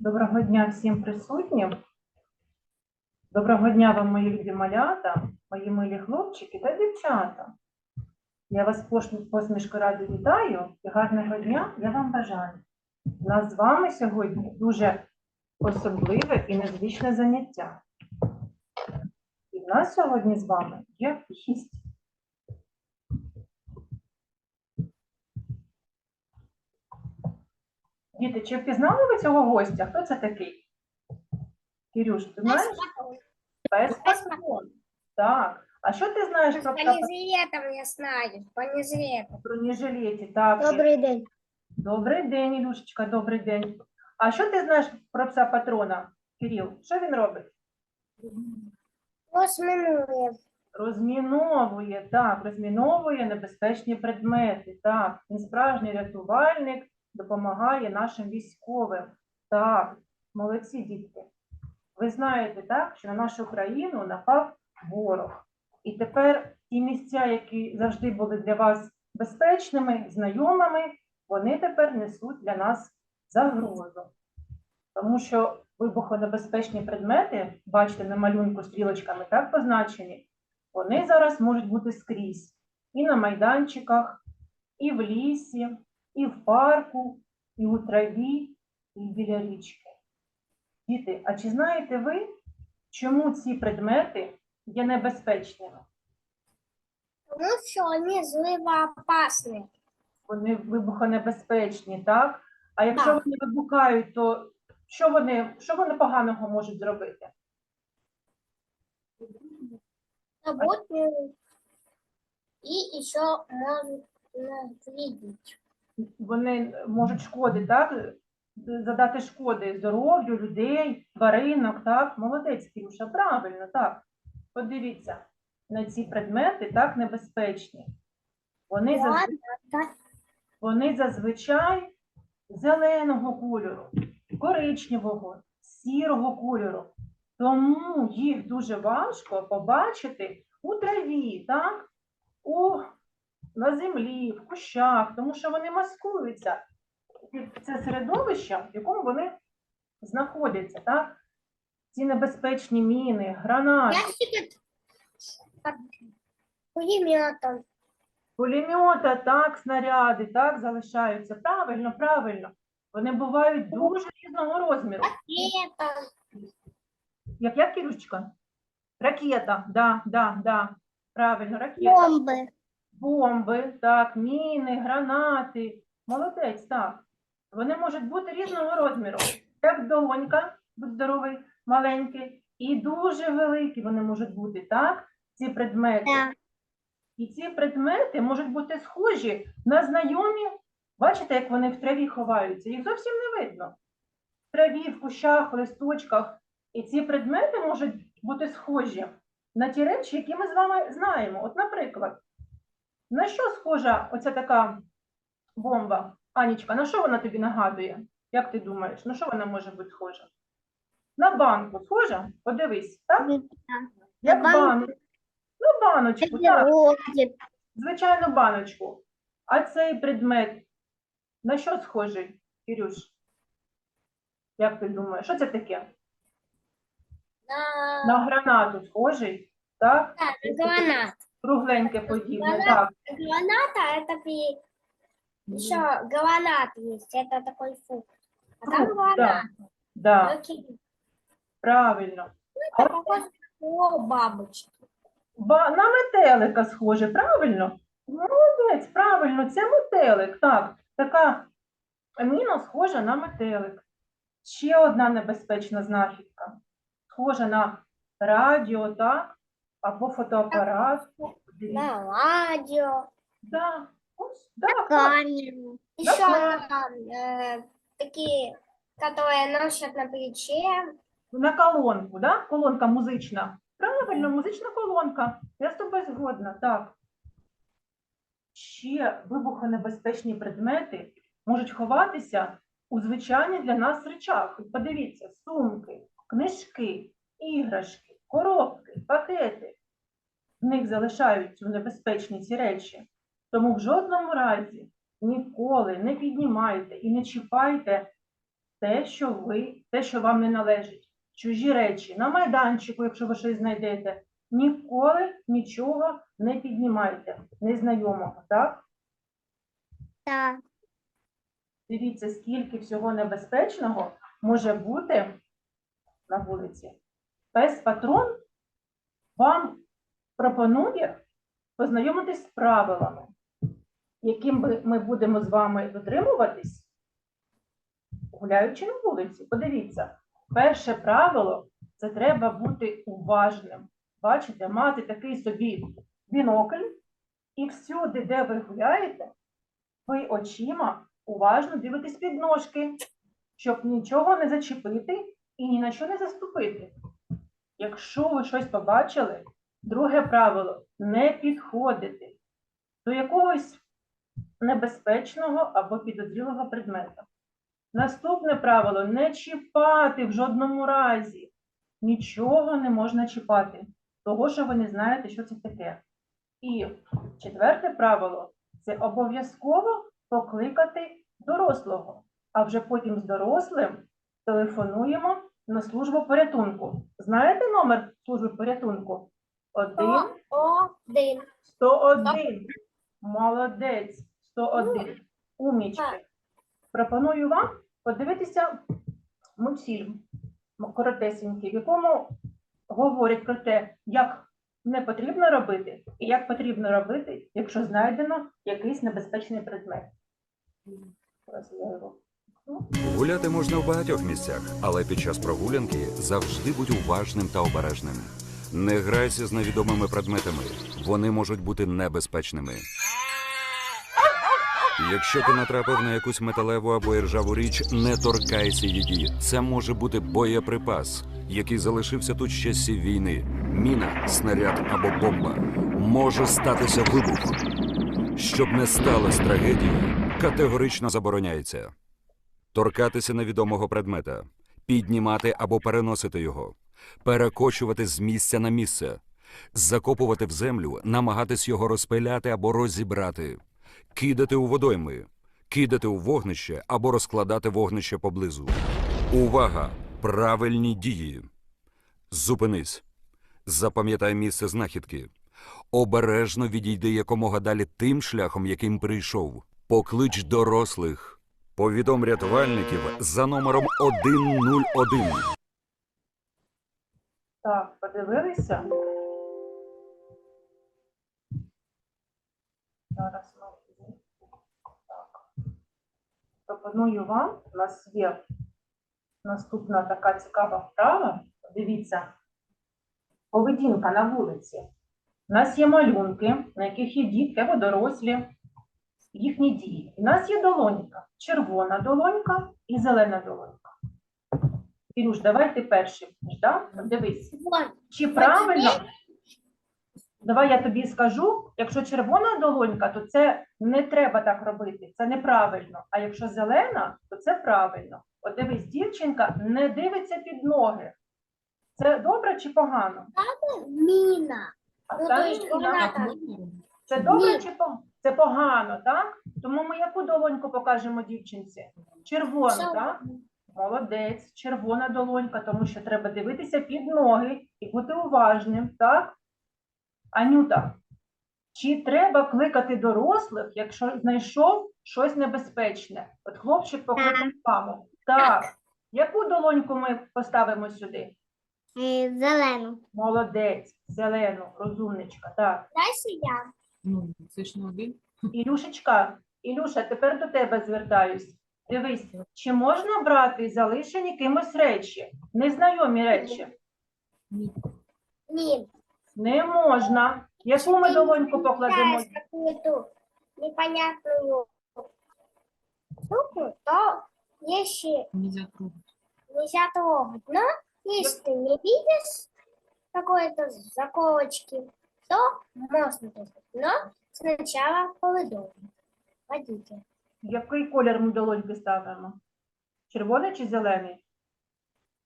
Доброго дня всім присутнім. Доброго дня вам, мої любі малята, мої милі хлопчики та дівчата. Я вас посмішкою раді вітаю і гарного дня я вам бажаю. У нас з вами сьогодні дуже особливе і незвичне заняття. І в нас сьогодні з вами є гість. Діти, чи впізнали ви цього гостя? Хто це такий? Кирюш, ти знаєш? Пес патрон. Так. А що ти знаєш про пса Бронежилетом я знаю, бронежилетом. бронежилеті? Так. Добрий день. Добрий день, Ілюшечка, добрий день. А що ти знаєш про пса патрона, Кирил? Що він робить? Минуле. Розміновує, так, розміновує небезпечні предмети. Так, він справжній рятувальник, допомагає нашим військовим. Так, молодці дітки. Ви знаєте, так, що на нашу країну напав ворог. І тепер ті місця, які завжди були для вас безпечними, знайомими, вони тепер несуть для нас загрозу. Тому що вибухонебезпечні предмети, бачите, на малюнку стрілочками так позначені, вони зараз можуть бути скрізь. І на майданчиках, і в лісі, і в парку, і у траві, і біля річки. Діти, а чи знаєте ви, чому ці предмети є небезпечними? Тому що вони взривоопасні. Вони вибухонебезпечні, так? А якщо Так. вони вибухають, то що вони, що вони поганого можуть зробити? Работают. И еще могут навредить. Вони можуть шкоди, так? Задати шкоди здоров'ю людей, тваринок, так? Молодець, Кірюша, правильно, так. Подивіться на ці предмети так небезпечні. Вони, Ладно, зазв... так. вони зазвичай зеленого кольору, коричневого, сірого кольору. Тому їх дуже важко побачити у траві, так? У, на землі, в кущах, тому що вони маскуються під це середовище, в якому вони знаходяться, так? Ці небезпечні міни, гранати, пулеметом. пулемета, так, снаряди, так, залишаються. Правильно, правильно. Вони бувають дуже різного розміру. Ракетом. Як як, Кірюшечка? Ракета, да, да, да. Правильно, ракета. Бомби. Бомби, так, міни, гранати. Молодець, так. Вони можуть бути різного розміру. Як долонька, будь здоровий, маленький, і дуже великі вони можуть бути, так? Ці предмети. Да. І ці предмети можуть бути схожі на знайомі. Бачите, як вони в траві ховаються? Їх зовсім не видно. В траві, в кущах, в листочках. І ці предмети можуть бути схожі на ті речі, які ми з вами знаємо. От, наприклад, на що схожа оця така бомба? Анічка, на що вона тобі нагадує? Як ти думаєш, на що вона може бути схожа? На банку схожа? Подивись, так? Як банку. Ну, баночку, так. Роки. звичайну баночку. А цей предмет на що схожий, Кирюш? Як ти думаєш, що це таке? На... На гранату схожий, так? Да, гранат. Кругленьке подібне, Гранат. так. Граната это при... Еще гранат есть. Это такой фрукт. А там Фрукт, гранат. да. Да, Окей. правильно. А Это похоже на бабочки. Ба- на метелика схоже, правильно? Молодець, правильно, це метелик, так. Така міна схожа на метелик. Ще одна небезпечна знахідка. Схожа на радіо, так? Або фотоапарат. На радио. Да. Ось, да, так. камеру. Еще Да. там э, такие, которые носят на плече. На колонку, да? Колонка музична. Правильно, музична колонка. Я з тобою згодна, так. Ще вибухонебезпечні предмети можуть ховатися у звичайних для нас речах. От Подивіться, сумки, книжки, іграшки, коробки, пакети. В них залишаються небезпечні ці речі. Тому в жодному разі ніколи не піднімайте і не чіпайте те, що ви, те, що вам не належить. Чужі речі на майданчику, якщо ви щось знайдете, ніколи нічого не піднімайте незнайомого, так? Да. Дивіться, скільки всього небезпечного може бути на вулиці. Пес патрон вам пропонує познайомитись з правилами, яким ми будемо з вами дотримуватись, гуляючи на вулиці. Подивіться, перше правило це треба бути уважним. Бачите, мати такий собі бінокль, і всюди, де ви гуляєте, ви очима уважно дивитесь під ножки, щоб нічого не зачепити і ні на що не заступити. Якщо ви щось побачили, друге правило не підходити до якогось небезпечного або підозрілого предмета. Наступне правило не чіпати в жодному разі. Нічого не можна чіпати, того, що ви не знаєте, що це таке. І четверте правило це обов'язково покликати дорослого, а вже потім з дорослим телефонуємо на службу порятунку. Знаєте номер служби порятунку? Один Один. 101. Молодець. 101. Умнічки. Пропоную вам подивитися мультфільм коротесенький, в якому говорять про те, як не потрібно робити і як потрібно робити, якщо знайдено якийсь небезпечний предмет. Гуляти можна в багатьох місцях, але під час прогулянки завжди будь уважним та обережним. Не грайся з невідомими предметами, вони можуть бути небезпечними. Якщо ти натрапив на якусь металеву або іржаву річ, не торкайся її. Це може бути боєприпас, який залишився тут з часів війни. Міна, снаряд або бомба. Може статися вибух. Щоб не сталося трагедії, категорично забороняється торкатися невідомого предмета, піднімати або переносити його, перекочувати з місця на місце, закопувати в землю, намагатись його розпиляти або розібрати, кидати у водойми, кидати у вогнище або розкладати вогнище поблизу. Увага! Правильні дії. Зупинись. Запам'ятай місце знахідки. Обережно відійди якомога далі тим шляхом, яким прийшов. Поклич дорослих. Повідом рятувальників за номером 101. Так, подивилися. Зараз так. Пропоную вам, у нас є наступна така цікава вправа. Дивіться, поведінка на вулиці. У нас є малюнки, на яких є дітки або дорослі, їхні дії. У нас є долонька, червона долонька і зелена долонька. Ілюш, давай ти перший. будеш, да? Дивись. Чи правильно? Давай я тобі скажу, якщо червона долонька, то це не треба так робити, це неправильно. А якщо зелена, то це правильно. От дивись, дівчинка не дивиться під ноги. Це добре чи погано? Мина. А Ну, то есть вона так. Це добре Ні. чи погано? Це погано, так? Тому ми яку долоньку покажемо дівчинці? Червону, так? Молодець, червона долонька, тому що треба дивитися під ноги і бути уважним, так? Анюта, чи треба кликати дорослих, якщо знайшов щось небезпечне? От хлопчик покликав маму. Так. Яку долоньку ми поставимо сюди? Зелену. Молодець, зелену, розумничка. Так. Дальше я. Ну, це ж не один. Ілюшечка, Ілюша, тепер до тебе звертаюсь. Дивись, чи можна брати залишені кимось речі, незнайомі речі? Ні. Не можна. Яку ми долоньку покладемо? Какую-то непонятную штуку, то если Нельзя трогать. нельзя трогать. Но если ты не видишь какой-то заколочки, то можно трогать. Но сначала поведомить водителя. Який колір ми долоньки ставимо? Червоний чи зелений?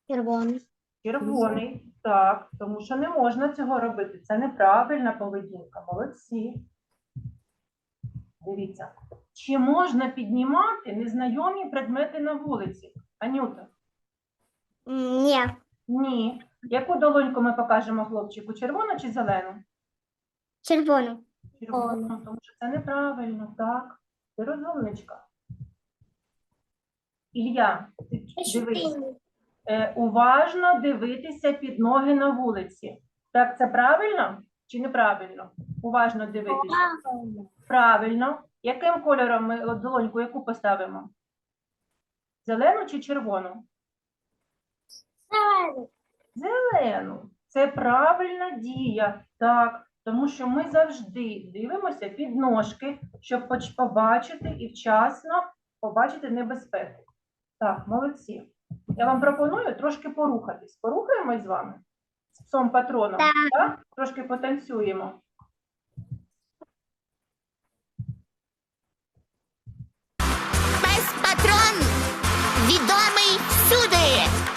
Червоный. Червоний. Так, тому що не можна цього робити. Це неправильна поведінка. Молодці. Дивіться. Чи можна піднімати незнайомі предмети на вулиці? Анюта? Нет. Ні. Яку долоньку ми покажемо хлопчику? Червону чи зелену? Червону. Червону, тому що це неправильно, так. Ти розумничка. Ілля, ти дивись. Е, уважно дивитися під ноги на вулиці. Так, це правильно чи неправильно? Уважно дивитися. Правильно. Яким кольором ми долоньку яку поставимо? Зелену чи червону? Зелену. Це правильна дія. Так, тому що ми завжди дивимося під ножки, щоб поч- побачити і вчасно побачити небезпеку. Так, молодці. Я вам пропоную трошки порухатись. Порухаємось з вами? З псом патроном. Так. так? Трошки потанцюємо. Пес патрон відомий всюди.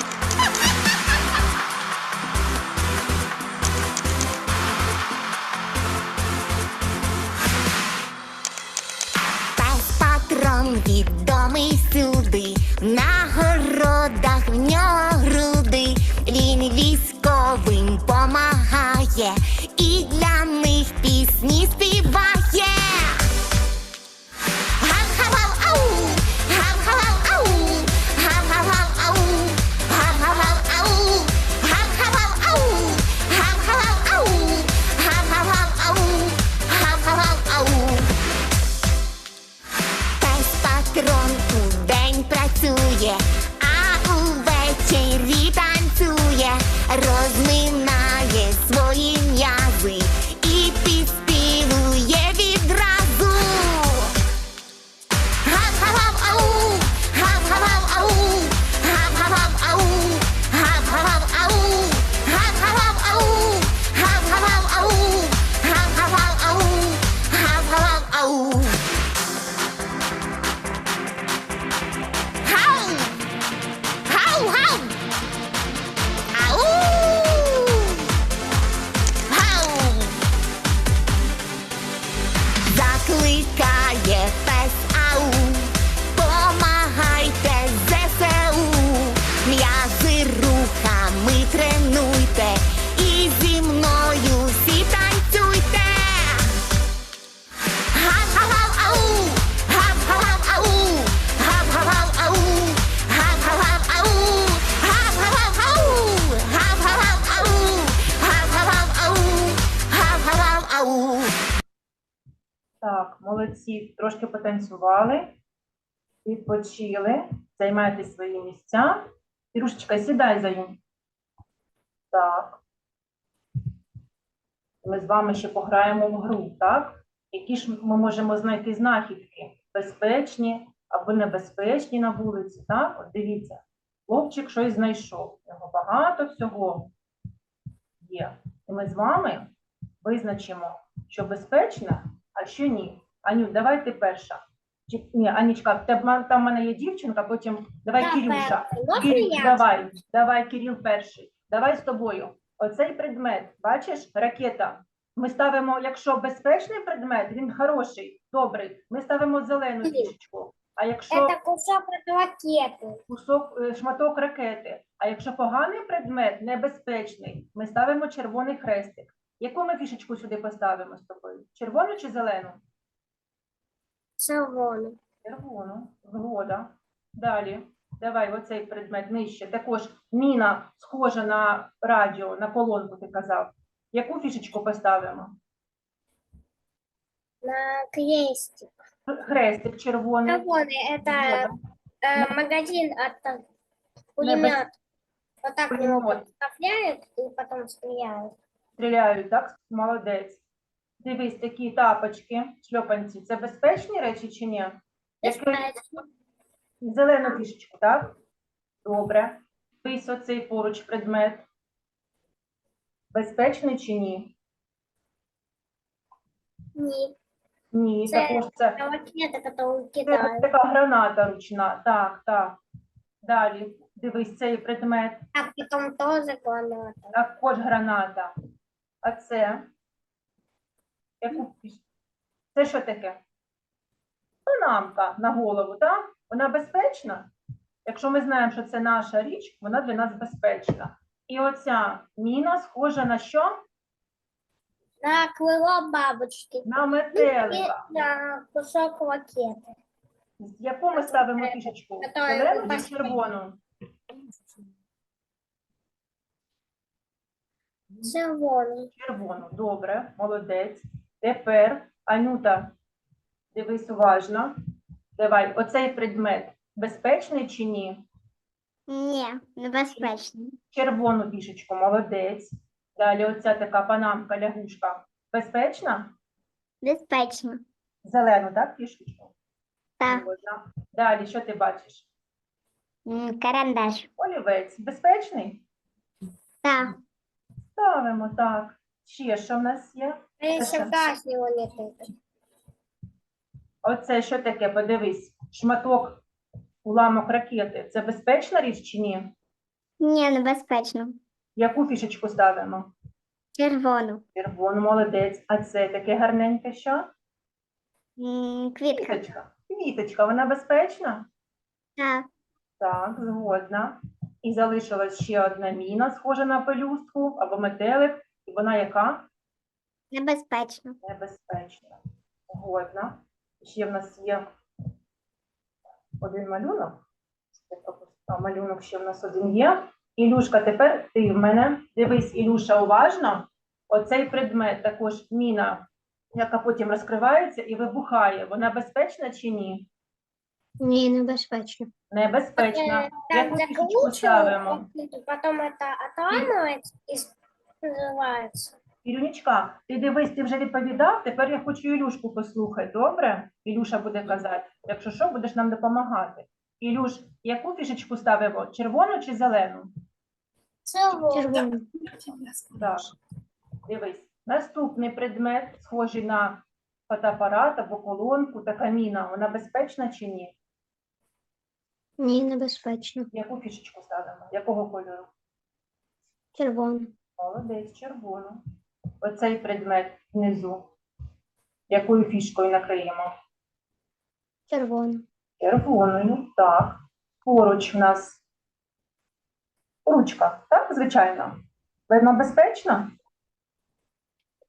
Ніс молодці, трошки потанцювали, відпочили, займайте свої місця. Ірушечка, сідай за ним. Так. Ми з вами ще пограємо в гру, так? Які ж ми можемо знайти знахідки? Безпечні або небезпечні на вулиці, так? От дивіться, хлопчик щось знайшов. У нього багато всього є. І ми з вами визначимо, що безпечне, а що ні. Аню, давай ти перша. Чи, ні, Анічка, тебе там в мене є дівчинка, потім давай Я Кирюша. Можна я? давай, давай, Кирил перший. Давай з тобою. Оцей предмет, бачиш, ракета. Ми ставимо, якщо безпечний предмет, він хороший, добрий. Ми ставимо зелену фішечку. А якщо Это кусок от ракеты. кусок, е, шматок ракети. А якщо поганий предмет, небезпечний, ми ставимо червоний хрестик. Яку ми фішечку сюди поставимо з тобою? Червону чи зелену? Червону. Червону. Згода. Далі. Давай оцей предмет нижче. Також міна схожа на радіо, на колонку, ти казав. Яку фішечку поставимо? На крестик. Х- Хрестик червоний. Червоный это Згода. э, магазин от пулемет. Вот так его Пулемет. подставляют и потом стреляют. Стріляють, так? Молодець. Дивись, такі тапочки, шльопанці. Це безпечні речі чи ні? Який- Зелену фішечку, так? Добре. Дивись оцей поруч предмет. Безпечний чи ні? Ні. Ні, Це- також це, ракета, которую це така граната ручна. Так, так. Далі. Дивись цей предмет. А потом тоже граната. Також граната. А це? Яку фіш- Це що таке? Панамка на голову, так? Вона безпечна? Якщо ми знаємо, що це наша річ, вона для нас безпечна. І оця міна схожа на що? На крыло бабочки. На И метелика. на кусок ракеты. Яку ми ставимо фішечку? Которая Зелену чи упасть. червону? Червоный. Червону. Добре, молодець. Тепер, Анюта, дивись уважно. Давай, оцей предмет безпечний чи ні? Ні, небезпечно. Червону фішечку, молодець. Далі оця така панамка, лягушка. Безпечна? Безпечно. Зелену, так, фішечку? Так. Згодна. Далі, що ти бачиш? М, Карандаш. Олівець. Безпечний? Так. Ставимо, так. Ще що в нас є? Оце що таке? Подивись. Шматок, уламок ракети. Це безпечна річ чи ні? Ні, небезпечно. Яку фішечку ставимо? Червону. Червону, молодець. А це таке гарненьке що? М, Квітка. Квіточка. Квіточка, вона безпечна? Так. Так, згодна. І залишилась ще одна міна, схожа на пелюстку або метелик. І вона яка? Небезпечно. Небезпечна. Згодна. Ще в нас є один малюнок. Я пропустила. Малюнок ще в нас один є. Ілюшка, тепер ти в мене. Дивись, Ілюша, уважно. Оцей предмет також міна, яка потім розкривається і вибухає. Вона безпечна чи ні? Ні, небезпечно. Небезпечна. Э, Там Яку фішечку ставимо? закручивают, потом это отламывается и с- называется. Ілюнічка, ти дивись, ти вже відповідав, тепер я хочу Ілюшку послухати, добре? Ілюша буде казати. Якщо що, будеш нам допомагати. Ілюш, яку фішечку ставимо? Червону чи зелену? Червону. Так. Дивись. Наступний предмет, схожий на фотоапарат або колонку та каміна. Вона безпечна чи ні? Ні, небезпечно. Яку фішечку ставимо? Якого кольору? Червону. Молодець, червону. Оцей предмет внизу. Якою фішкою накриємо? Червону. Червоною, так. Поруч в нас ручка, так, звичайно. Видно безпечно?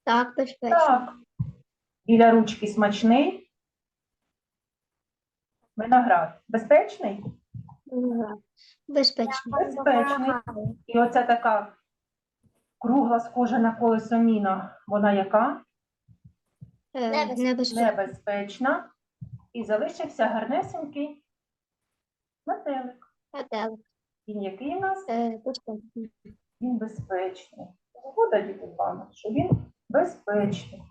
Так, безпечно. Так. Біля ручки смачний. Виноград. Безпечний? Ага. Безпечно. Безпечний. І оця така кругла, схожа на колесо міна. Вона яка? Е. Небезпечно. Небезпечна. І залишився гарнесенький метелик. Метелик. Він який у нас? Е, Він безпечний. Згода діти вами, що він безпечний.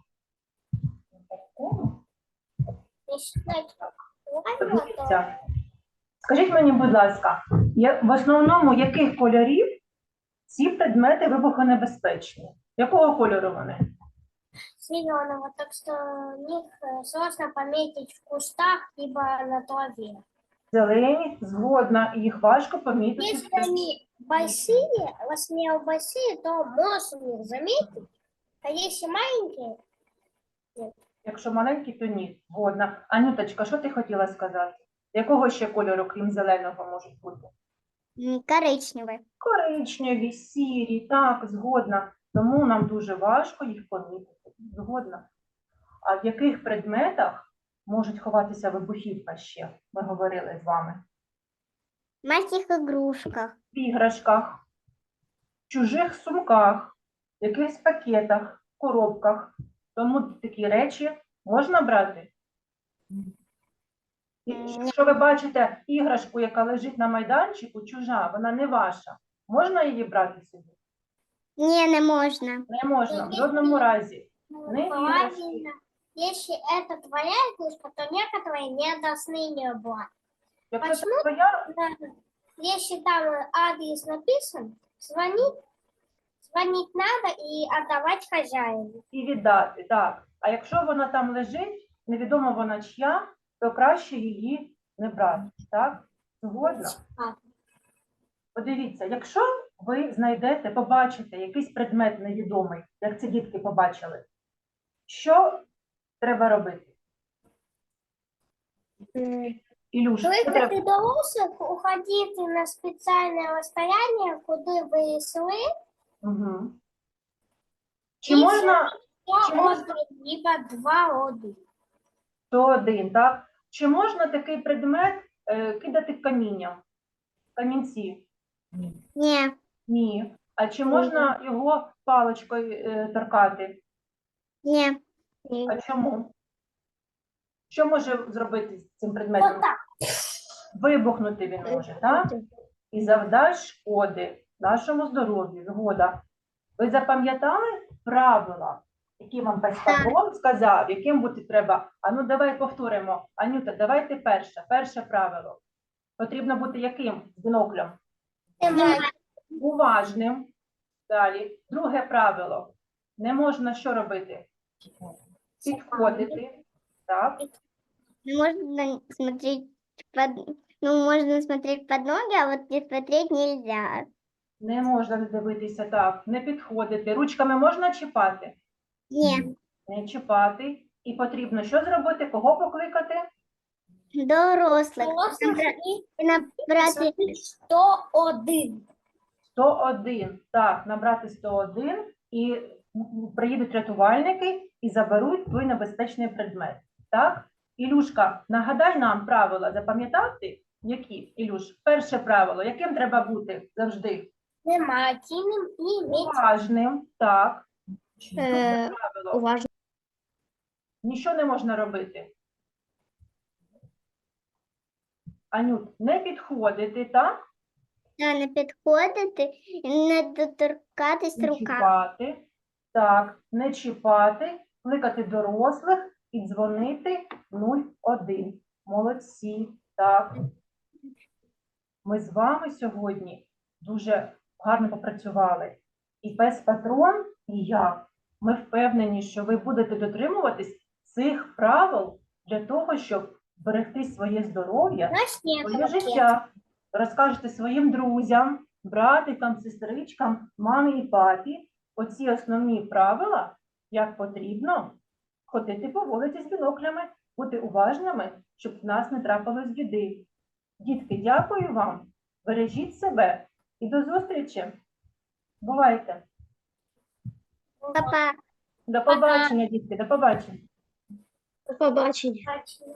Скажіть мені, будь ласка, в основному яких кольорів ці предмети вибухонебезпечні? Якого кольору вони? Зеленого, так что их э, сложно пометить в кустах, либо на траве. Зелені, згодна, їх важко помітити. Если они большие, размер большие, то можно их заметить. А если маленькие, Якщо маленькі, то ні. Згодна. Анюточка, що ти хотіла сказати? Якого ще кольору, крім зеленого, можуть бути? Коричневий. Коричневі, сірі, так, згодна. Тому нам дуже важко їх помітити. Згодна. А в яких предметах можуть ховатися вибухівка ще? Ми говорили з вами. В маленьких ігрушках. В іграшках, в чужих сумках, в якихось пакетах, коробках. Тому такі речі можна брати. І М, ні. Якщо ви бачите іграшку, яка лежить на майданчику, чужа, вона не ваша, можна її брати собі? Ні, не можна. Не можна, в жодному разі. ну, Не правильно. Если это твоя игрушка, то некоторые не должны не брать. Якщо це Почему? твоя, Да. Если там э, адрес написан, звонить, звонить надо и отдавать хозяину. і віддати, так. А якщо вона там лежить, невідомо вона чия, то краще її не брати. Так? Згодна? Подивіться, якщо ви знайдете, побачите якийсь предмет невідомий, як ці дітки побачили, що треба робити? Ілюша, що Кликати до русок, уходити на спеціальне розстояння, куди ви йшли, Угу. Чи І можна, ще чи можна- два роди. 101, так? Чи можна такий предмет е, кидати камінням? Камінці? Ні. Ні. А чи можна його паличкою е, торкати? Ні. Ні. А чому? Що може зробити з цим предметом? Вибухнути він може, так? І завдасть шкоди нашому здоров'ю, згода. Ви запам'ятали правила? Які вам патрон сказав, яким бути треба? А ну давай повторимо. Анюта, давайте перше. Перше правило. Потрібно бути яким з біноклем? Уважним. Далі. Друге правило. Не можна що робити? Підходити. Так. Ну, Можно смотреть под... Ну, можно смотреть под ноги, а вот не смотреть нельзя. Не можна дивитися так, не підходити. Ручками можна чіпати? Ні. Не чіпати. І потрібно що зробити? Кого покликати? Дорослих. Дорослих Набра- і Набрати 101. 101. Так, набрати 101 і приїдуть рятувальники і заберуть твій небезпечний предмет. Так? Ілюшка, нагадай нам правила, запам'ятав ти? Які, Ілюш? Перше правило, яким треба бути завжди? Внимательним і міцним. Уважним, так. Е, правило. уважно. Нічого не можна робити. Анют, не підходити, так? не підходити, і не доторкатись Не руками. чіпати. Так, не чіпати, кликати дорослих і дзвонити 01. Молодці. Так. Ми з вами сьогодні дуже гарно попрацювали. І пес патрон, і я. Ми впевнені, що ви будете дотримуватись цих правил для того, щоб берегти своє здоров'я своє життя. Розкажете своїм друзям, братикам, сестричкам, мамі і папі оці основні правила, як потрібно ходити по вулиці з біноклями, бути уважними, щоб в нас не трапилось біди. Дітки, дякую вам, бережіть себе і до зустрічі. Бувайте. Папа. До побачення, дітки, до побачення. До побачення. Бачення.